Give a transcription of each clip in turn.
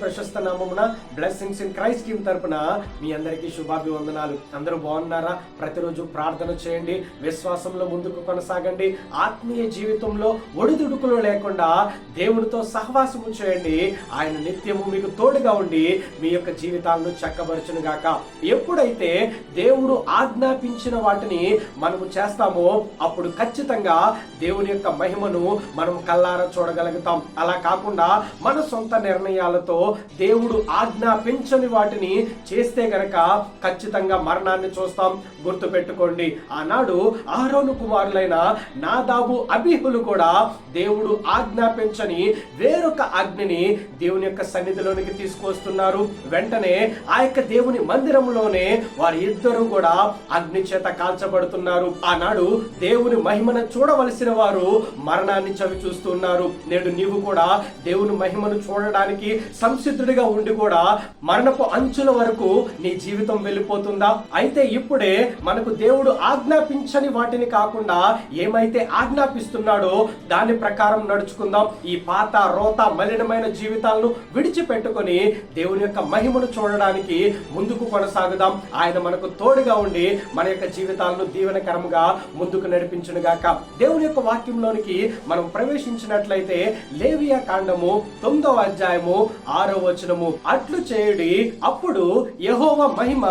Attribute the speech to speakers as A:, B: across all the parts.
A: ప్రశస్త నామమున blessings in Christ team తరపున మీ అందరికీ శుభాభివందనాలు. అందరూ బాగున్నారా? ప్రతిరోజు ప్రార్థన చేయండి విశ్వాసంలో ముందుకు కొనసాగండి ఆత్మీయ జీవితంలో ఒడిదుడుకులు లేకుండా దేవునితో సహవాసము చేయండి. ఆయన నిత్యము మీకు తోడుగా ఉండి మీ యొక్క జీవితాలను చక్కబరచును గాక ఎప్పుడైతే దేవుడు ఆజ్ఞాపించిన వాటిని మనము చేస్తామో అప్పుడు ఖచ్చితంగా దేవుని యొక్క మహిమను మనం కల్లారా చూడగలుగుతాం. అలా కాకుండా మన సొంత నిర్ణయాలతో దేవుడు ఆజ్ఞాపించని వాటిని చేస్తే గనక ఖచ్చితంగా మరణాన్ని చూస్తాం. గుర్తు పెట్టుకోండి ఆనాడు ఆరోను కుమారులైన నాదాబు అబీహులు కూడా దేవుడు ఆజ్ఞాపించని వేరొక అగ్నిని దేవుని యొక్క సన్నిధిలోనికి తీసుకొస్తున్నారు వెంటనే ఆ యొక్క దేవుని మందిరంలోనే వారి ఇద్దరు కూడా అగ్ని చేత కాల్చబడుతున్నారు. ఆనాడు దేవుని మహిమను చూడవలసిన వారు మరణాన్ని చవి చూస్తున్నారు నేడు నీవు కూడా దేవుని మహిమను చూడడానికి సంసిద్ధుడిగా ఉండి కూడా మరణపు అంచుల వరకు నీ జీవితం వెళ్ళిపోతుందా? అయితే ఇప్పుడే మనకు దేవుడు ఆజ్ఞాపించని వాటిని కాకుండా ఏమైతే ఆజ్ఞాపిస్తున్నాడో దాని ప్రకారం నడుచుకుందాం. ఈ పాత రోత మలినమైన జీవితాలను విడిచిపెట్టుకొని దేవుని యొక్క మహిమను చూడడానికి ముందుకు కొనసాగుదాం. ఆయన మనకు తోడుగా ఉండి మన యొక్క జీవితాలను దీవెనకరంగా ముందుకు నడిపించునుగాక దేవుని యొక్క వాక్యంలోనికి మనం ప్రవేశించినట్లయితే లేవియా కాండము తొమ్మిదవ అధ్యాయము ఆరు వచనము. అట్లు చేయుడి అప్పుడు యహోవ మహిమ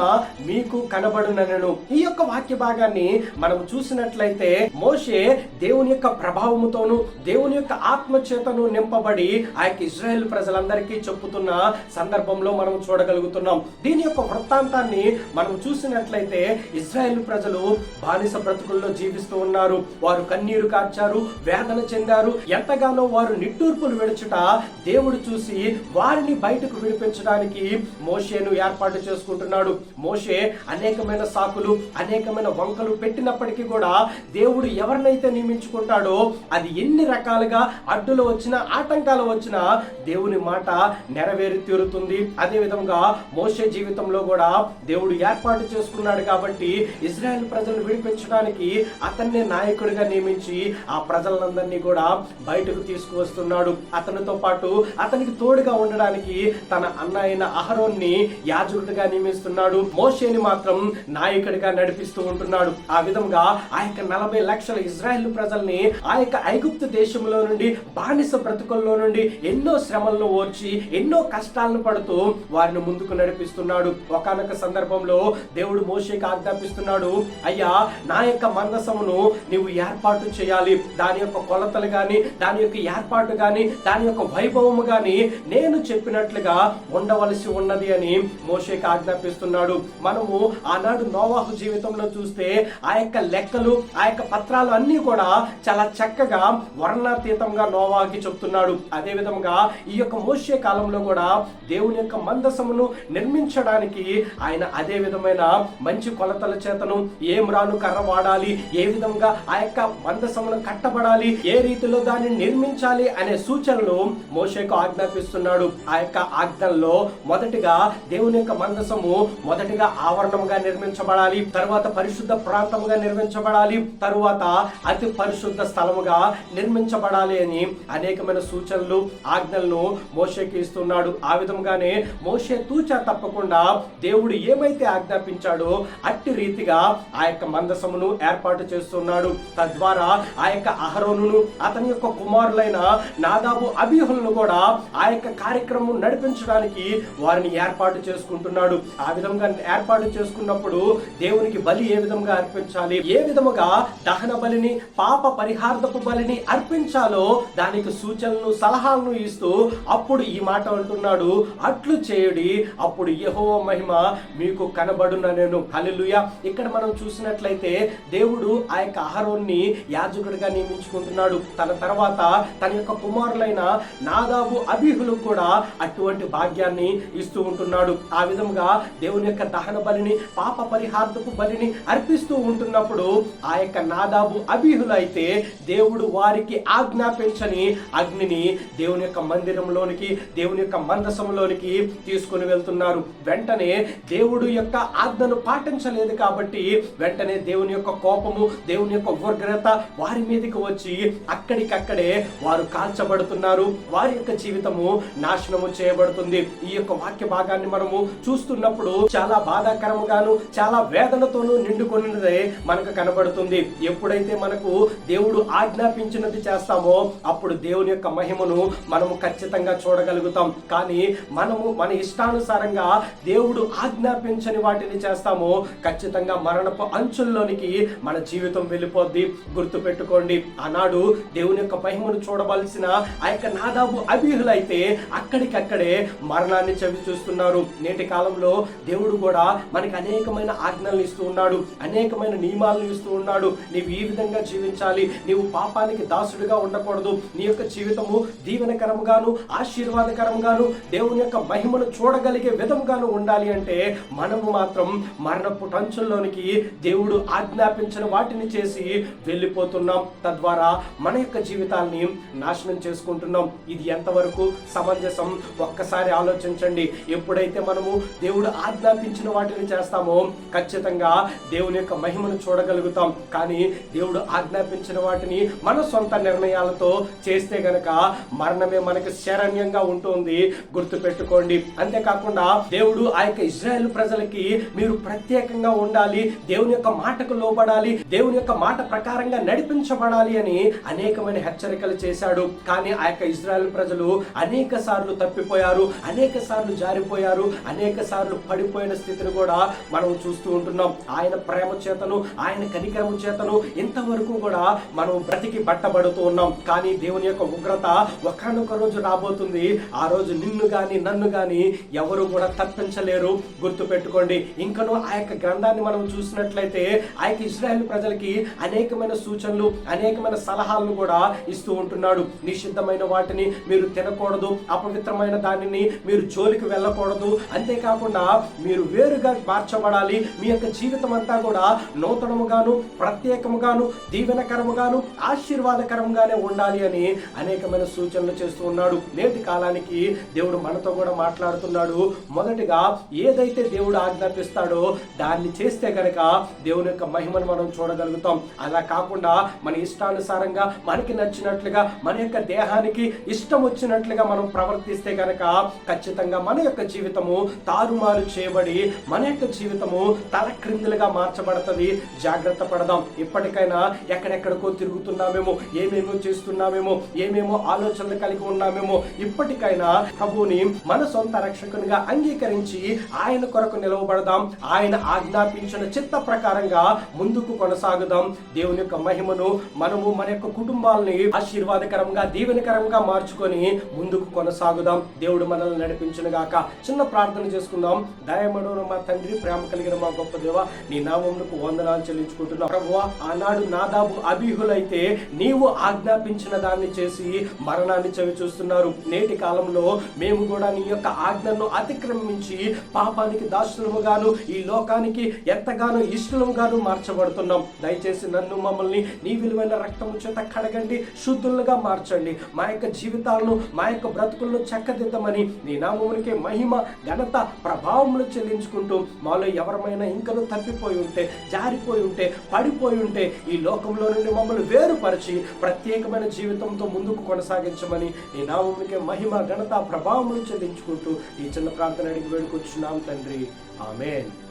A: మీకు కనబడునను ఈ యొక్క వాక్య భాగాన్ని మనం చూసినట్లయితే మోషే దేవుని యొక్క ప్రభావముతోను దేవుని యొక్క ఆత్మ చేతను నింపబడి ఆ యొక్క ఇజ్రాయెల్ ప్రజలందరికీ చెప్పుతున్న సందర్భంలో మనం చూడగలుగుతున్నాం. దీని యొక్క వృత్తాంతాన్ని మనం చూసినట్లయితే ఇజ్రాయెల్ ప్రజలు బానిస బ్రతుకుల్లో జీవిస్తూ ఉన్నారు. వారు కన్నీరు కార్చారు వేదన చెందారు. ఎంతగానో వారు నిట్టూర్పులు విడుచుట దేవుడు చూసి వారిని బయటకు విడిపించడానికి మోషేను ఏర్పాటు చేసుకుంటున్నాడు. మోషే అనేకమైన సాకులు అనేకమైన వంకలు పెట్టినప్పటికీ కూడా దేవుడు ఎవరినైతే నియమించుకుంటాడో అది ఎన్ని రకాలుగా అడ్డులు వచ్చినా ఆటంకాలు వచ్చినా దేవుని మాట నెరవేరి తీరుతుంది. అదే విధంగా మోషే జీవితంలో కూడా దేవుడు ఏర్పాటు చేసుకున్నాడు కాబట్టి ఇజ్రాయెల్ ప్రజలను విడిపించడానికి అతన్నే నాయకుడిగా నియమించి ఆ ప్రజలందరినీ కూడా బయటకు తీసుకువస్తున్నాడు. అతనితో పాటు అతనికి తోడుగా ఉండడానికి తన అన్న అయిన అహరోన్ని యాజకుడిగా నియమిస్తున్నాడు. మోషేని మాత్రం నాయకుడిగా నడిపిస్తూ ఉంటున్నాడు. ఆ విధంగా ఆ యొక్క నలభై లక్షల ఇజ్రాయెల్ ప్రజల్ని ఆ యొక్క ఐగుప్తు దేశంలో నుండి బానిస బ్రతుకుల్లో నుండి ఎన్నో శ్రమలను ఓర్చి ఎన్నో కష్టాలను పడుతూ వారిని ముందుకు నడిపిస్తున్నాడు. ఒకనొక సందర్భంలో దేవుడు మోషేకి ఆజ్ఞాపిస్తున్నాడు అయ్యా నా యొక్క మందసమును నీవు ఏర్పాటు చేయాలి. దాని యొక్క కొలతలు కానీ దాని యొక్క ఏర్పాటు కానీ దాని యొక్క వైభవము కానీ నేను చెప్పినట్లుగా ఉండవలసి ఉన్నది అని మోషేకి ఆజ్ఞాపిస్తున్నాడు. మనము ఆనాడు నోవాహు జీవితంలో చూస్తే ఆ యొక్క లెక్కలు ఆ యొక్క పత్రాలు అన్ని కూడా చాలా చక్కగా వర్ణాతీతంగా నోవాకి చెప్తున్నాడు. అదే విధంగా ఈ యొక్క మోషే కాలంలో కూడా దేవుని యొక్క మందసమును నిర్మించడానికి ఆయన అదే విధమైన మంచి కొలతల చేతను ఏం రాను కర్ర వాడాలి ఏ విధంగా ఆ యొక్క మందసమును కట్టబడాలి ఏ రీతిలో దాన్ని నిర్మించాలి అనే సూచనలు మోషేకు ఆజ్ఞాపిస్తున్నాడు. ఆ యొక్క ఆజ్ఞల్లో మొదటిగా దేవుని యొక్క మందసము మొదటిగా ఆవరణముగా నిర్మించబడాలి తరువాత పరిశుద్ధ ప్రాంతముగా నిర్మించబడాలి తరువాత అతి పరిశుద్ధ స్థలముగా నిర్మించబడాలి అని అనేకమైన సూచనలు ఆజ్ఞలను మోషేకి ఇస్తున్నాడు ఆ విధంగానే మోషే తూచ తప్పకుండా దేవుడు ఏమైతే ఆజ్ఞాపించాడో అట్టి రీతిగా ఆ యొక్క మందసమును ఏర్పాటు చేస్తున్నాడు. తద్వారా ఆ యొక్క అహరోను అతని యొక్క కుమారులైన నాదాబు అభిహులను కూడా ఆ యొక్క కార్యక్రమం నడిపించడానికి వారిని ఏర్పాటు చేసుకుంటున్నాడు. ఆ విధంగా ఏర్పాటు చేసుకున్నప్పుడు దేవునికి బలి ఏ విధంగా అర్పించాలి? ఏ విధముగా దహన బలిని పాప పరిహార్థపు బలిని అర్పించాలో దానికి సూచనలు సలహాలను ఇస్తూ అప్పుడు ఈ మాట అంటున్నాడు. అట్లు చేయుడి అప్పుడు యహో మహిమ మీకు కనబడున నేను. హల్లెలూయా. ఇక్కడ మనం చూసినట్లయితే దేవుడు ఆ యొక్క అహరోన్ని యాజకుడిగా నియమించుకుంటున్నాడు. తన తర్వాత తన యొక్క కుమారులైన నాదాబు అభిహులు కూడా అటువంటి భాగ్యాన్ని ఇస్తూ ఉంటున్నాడు. ఆ విధంగా దేవుని యొక్క దహన బలిని పాప పరిహార్థపు బలిని అర్పిస్తూ ఉంటున్నప్పుడు ఆ యొక్క నాదాబు అభిహులైతే అయితే దేవుడు వారికి ఆజ్ఞాపించని అగ్నిని దేవుని యొక్క మందిరంలోనికి దేవుని యొక్క మందసంలోనికి తీసుకుని వెళ్తున్నారు. వెంటనే దేవుడు యొక్క ఆజ్ఞను పాటించలేదు కాబట్టి వెంటనే దేవుని యొక్క కోపము దేవుని యొక్క ఉగ్రత వారి మీదకి వచ్చి అక్కడికక్కడే వారు కాల్చబడుతున్నారు. వారి యొక్క జీవితము నాశనం నాశనము చేయబడుతుంది. ఈ యొక్క వాక్య భాగాన్ని మనము చూస్తున్నప్పుడు చాలా బాధాకరముగాను చాలా వేదనతోనూ నిండుకొనిదే మనకు కనబడుతుంది. ఎప్పుడైతే మనకు దేవుడు ఆజ్ఞాపించినది చేస్తామో అప్పుడు దేవుని యొక్క మహిమను మనము ఖచ్చితంగా చూడగలుగుతాం. కానీ మనము మన ఇష్టానుసారంగా దేవుడు ఆజ్ఞాపించని వాటిని చేస్తామో ఖచ్చితంగా మరణపు అంచుల్లోనికి మన జీవితం వెళ్ళిపోద్ది. గుర్తు పెట్టుకోండి ఆనాడు దేవుని యొక్క మహిమను చూడవలసిన ఆ యొక్క నాదాబు అభిహులైతే అక్కడికక్కడే మరణాన్ని చవి చూస్తున్నారు. నేటి కాలంలో దేవుడు కూడా మనకి అనేకమైన ఆజ్ఞలను ఇస్తూ ఉన్నాడు. అనేకమైన నియమాలను ఇస్తూ ఉన్నాడు. నీవు ఈ విధంగా జీవించాలి. నీవు పాపానికి దాసుడిగా ఉండకూడదు. నీ యొక్క జీవితము దీవెనకరంగాను ఆశీర్వాదకరంగాను దేవుని యొక్క మహిమను చూడగలిగే విధంగాను ఉండాలి అంటే మనము మాత్రం మరణపు టంచుల్లోనికి దేవుడు ఆజ్ఞాపించిన వాటిని చేసి వెళ్ళిపోతున్నాం. తద్వారా మన యొక్క జీవితాల్ని నాశనం చేసుకుంటున్నాం. ఇది ఎంతవరకు సమంజసం? ఒక్కసారి ఆలోచించండి. ఎప్పుడైతే మనము దేవుడు ఆజ్ఞాపించిన వాటిని చేస్తామో ఖచ్చితంగా దేవుని యొక్క మహిమను చూడగలుగుతాం. కానీ దేవుడు ఆజ్ఞాపించిన వాటిని మన సొంత నిర్ణయాలతో చేస్తే గనక మరణమే మనకి శరణ్యంగా ఉంటుంది. గుర్తు పెట్టుకోండి అంతేకాకుండా దేవుడు ఆ యొక్క ఇజ్రాయెల్ ప్రజలకి మీరు ప్రత్యేకంగా ఉండాలి. దేవుని యొక్క మాటకు లోబడాలి. దేవుని యొక్క మాట ప్రకారంగా నడిపించబడాలి అని అనేకమైన హెచ్చరికలు చేశాడు. కానీ ఆ యొక్క ఇజ్రాయెల్ ప్రజలు అనేక సార్లు తప్పిపోయారు అనేక సార్లు జారిపోయారు. అనేక సార్లు పడిపోయిన స్థితిని కూడా మనం చూస్తూ ఉంటున్నాం. ఆయన ప్రేమ చేతను ఆయన కనికరము చేతను ఇంతవరకు కూడా మనం బ్రతికి బట్టబడుతూ ఉన్నాం. కానీ దేవుని యొక్క ఉగ్రత ఒకనొక రోజు రాబోతుంది. ఆ రోజు నిన్ను గాని నన్ను గాని ఎవరు కూడా తప్పించలేరు. గుర్తు పెట్టుకోండి. ఇంకనూ ఆ యొక్క గ్రంథాన్ని మనం చూసినట్లయితే ఆ యొక్క ఇజ్రాయెల్ ప్రజలకి అనేకమైన సూచనలు అనేకమైన సలహాలను కూడా ఇస్తూ ఉంటున్నాడు. నిషిద్ధమైన వాటిని మీరు తినకూడదు. అపవిత్రమైన దానిని మీరు జోలికి వెళ్ళకూడదు. అంతేకాకుండా మీరు వేరుగా మార్చబడాలి. మీ యొక్క జీవితం అంతా కూడా నూతనముగాను ప్రత్యేకముగాను దీవెనకరముగాను ఆశీర్వాదకరంగానే ఉండాలి అని అనేకమైన సూచనలు చేస్తూ ఉన్నాడు. నేటి కాలానికి దేవుడు మనతో కూడా మాట్లాడుతున్నాడు. మొదటిగా ఏదైతే దేవుడు ఆజ్ఞాపిస్తాడో దాన్ని చేస్తే గనక దేవుని యొక్క మహిమను మనం చూడగలుగుతాం. అలా కాకుండా మన ఇష్టానుసారంగా మనకి నచ్చినట్లుగా మన యొక్క దేహానికి ఇష్టం వచ్చినట్లుగా మనం ప్రవర్తిస్తే గనక ఖచ్చితంగా మన యొక్క జీవితము తారుమారు చేయబడి మన యొక్క జీవితము తల క్రిందులుగా మార్చబడుతుంది. జాగ్రత్త పడదాం. ఇప్పటికైనా ఎక్కడెక్కడికో తిరుగుతున్నామేమో ఏమేమో చేస్తున్నామేమో ఏమేమో ఆలోచనలు కలిగి ఉన్నామేమో ఇప్పటికైనా ప్రభుని మన సొంత రక్షకునిగా అంగీకరించి ఆయన కొరకు నిలవబడదాం. ఆయన ఆజ్ఞాపించిన చిత్త ప్రకారంగా ముందుకు కొనసాగుదాం. దేవుని యొక్క మహిమను మనము మన యొక్క కుటుంబాలని ఆశీర్వాదకరంగా దీవెనకరంగా మార్చుకొని ముందుకు కొనసాగుదాం. దేవుడు మనల్ని నడిపించిన గాక. చిన్న ప్రార్థన చేసుకుందాం. దయమడు మా తండ్రి ప్రేమ కలిగిన మా గొప్ప దేవ నీ నామమునకు వందనాలు చెల్లించుకుంటున్నాం. ప్రభువా ఆనాడు నాదాబు అభిహులైతే నీవు ఆజ్ఞాపించిన దాన్ని చేసి మరణాన్ని చవి చూస్తున్నారు. నేటి కాలంలో మేము కూడా నీ యొక్క ఆజ్ఞను అతిక్రమించి పాపానికి దాసులముగాను ఈ లోకానికి ఎంతగానో ఇష్టముగాను మార్చబడుతున్నాం. దయచేసి నన్ను మమ్మల్ని నీ విలువైన రక్తము చేత కడగండి శుద్ధులుగా మార్చండి. మా యొక్క జీవితాలను మా యొక్క బ్రతుకులను చక్కదిద్దమని నీ నామమునికే మహిమ ఘనత ప్రభావములు చెల్లించుకుంటూ మాలో ఎవరమైనా ఇంకను తప్పిపోయి ఉంటే జారిపోయి ఉంటే పడిపోయి ఉంటే ఈ లోకంలో నుండి మమ్మల్ని వేరుపరిచి ప్రత్యేకమైన జీవితంతో ముందుకు కొనసాగించమని నీ నామమునికే మహిమ ఘనత ప్రభావములు చెల్లించుకుంటూ ఈ చిన్న ప్రార్థన అడిగి వేడుకొచ్చున్నాం తండ్రి. ఆమెన్.